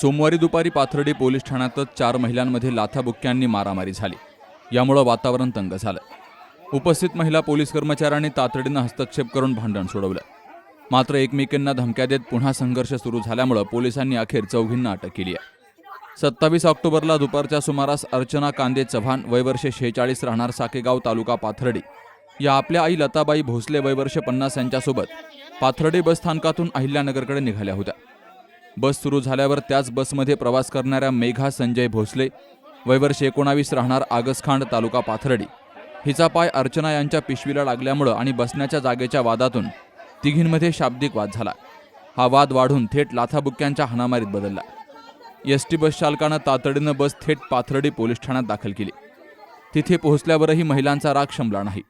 सोमवारी दुपारी पाथर्डी पोलीस ठाण्यातच चार महिलांमध्ये लाथाबुक्क्यांनी मारामारी झाली. यामुळं वातावरण तंग झालं. उपस्थित महिला पोलीस कर्मचाऱ्यांनी तातडीनं हस्तक्षेप करून भांडण सोडवलं. मात्र एकमेकींना धमक्या देत पुन्हा संघर्ष सुरू झाल्यामुळं पोलिसांनी अखेर चौघींना अटक केली आहे. सत्तावीस ऑक्टोबरला दुपारच्या सुमारास अर्चना कांदे चव्हाण वयवर्ष शेहेचाळीस राहणार साकेगाव तालुका पाथर्डी. या आपल्या आई लताबाई भोसले वयवर्ष पन्नास यांच्यासोबत पाथर्डी बसस्थानकातून अहिल्यानगरकडे निघाल्या होत्या. बस सुरू झाल्यावर त्याच बसमध्ये प्रवास करणाऱ्या मेघा संजय भोसले वयवर्ष एकोणावीस राहणार आगसखांड तालुका पाथर्डी. हिचा पाय अर्चना यांच्या पिशवीला लागल्यामुळं आणि बसण्याच्या जागेच्या वादातून तिघींमध्ये शाब्दिक वाद झाला. हा वाद वाढून थेट लाथाबुक्क्यांच्या हाणामारीत बदलला. एस टी बस चालकानं तातडीनं बस थेट पाथर्डी पोलीस ठाण्यात दाखल केली. तिथे पोहोचल्यावरही महिलांचा राग शमला नाही.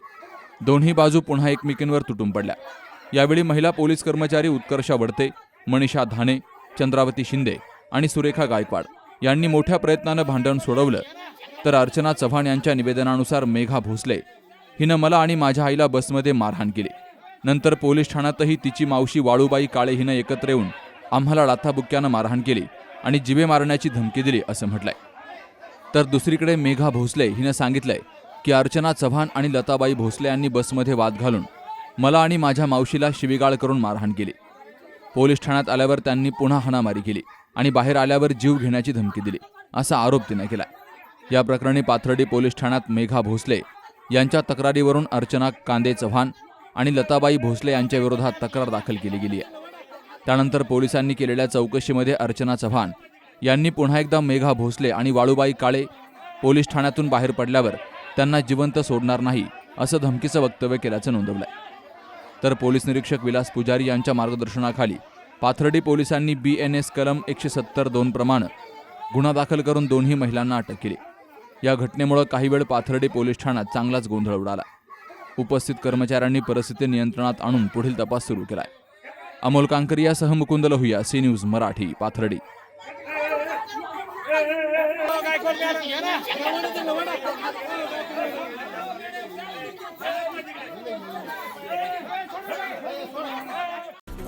दोन्ही बाजू पुन्हा एकमेकींवर तुटून पडल्या. यावेळी महिला पोलीस कर्मचारी उत्कर्षा वडते मनीषा धाने चंद्रावती शिंदे आणि सुरेखा गायकवाड यांनी मोठ्या प्रयत्नानं भांडण सोडवलं. तर अर्चना चव्हाण यांच्या निवेदनानुसार मेघा भोसले हिनं मला आणि माझ्या आईला बसमध्ये मारहाण केली. नंतर पोलीस ठाण्यातही तिची मावशी वाळूबाई काळे हिनं एकत्र येऊन आम्हाला लाथाबुक्क्यानं मारहाण केली आणि जिवे मारण्याची धमकी दिली असं म्हटलंय. तर दुसरीकडे मेघा भोसले हिनं सांगितलंय की अर्चना चव्हाण आणि लताबाई भोसले यांनी बसमध्ये वाद घालून मला आणि माझ्या मावशीला शिवीगाळ करून मारहाण केली. पोलीस ठाण्यात आल्यावर त्यांनी पुन्हा हाणामारी केली आणि बाहेर आल्यावर जीव घेण्याची धमकी दिली असा आरोप तिनं केला. या प्रकरणी पाथर्डी पोलीस ठाण्यात मेघा भोसले यांच्या तक्रारीवरून अर्चना कांदे चव्हाण आणि लताबाई भोसले यांच्या विरोधात तक्रार दाखल केली गेली आहे. त्यानंतर पोलिसांनी केलेल्या चौकशीमध्ये अर्चना चव्हाण यांनी पुन्हा एकदा मेघा भोसले आणि वाळूबाई काळे पोलीस ठाण्यातून बाहेर पडल्यावर त्यांना जिवंत सोडणार नाही असं धमकीचं वक्तव्य केल्याचं नोंदवलंय. तर पोलीस निरीक्षक विलास पुजारी यांच्या मार्गदर्शनाखाली पाथर्डी पोलिसांनी बी एन एस कलम एकशे सत्तर दोन प्रमाणे गुन्हा दाखल करून दोन्ही महिलांना अटक केली. या घटनेमुळे काही वेळ पाथर्डी पोलीस ठाण्यात चांगलाच गोंधळ उडाला. उपस्थित कर्मचाऱ्यांनी परिस्थिती नियंत्रणात आणून पुढील तपास सुरू केलाय. Amol कांकरियासह Mukund Lohiya C news Marathi Pathardi.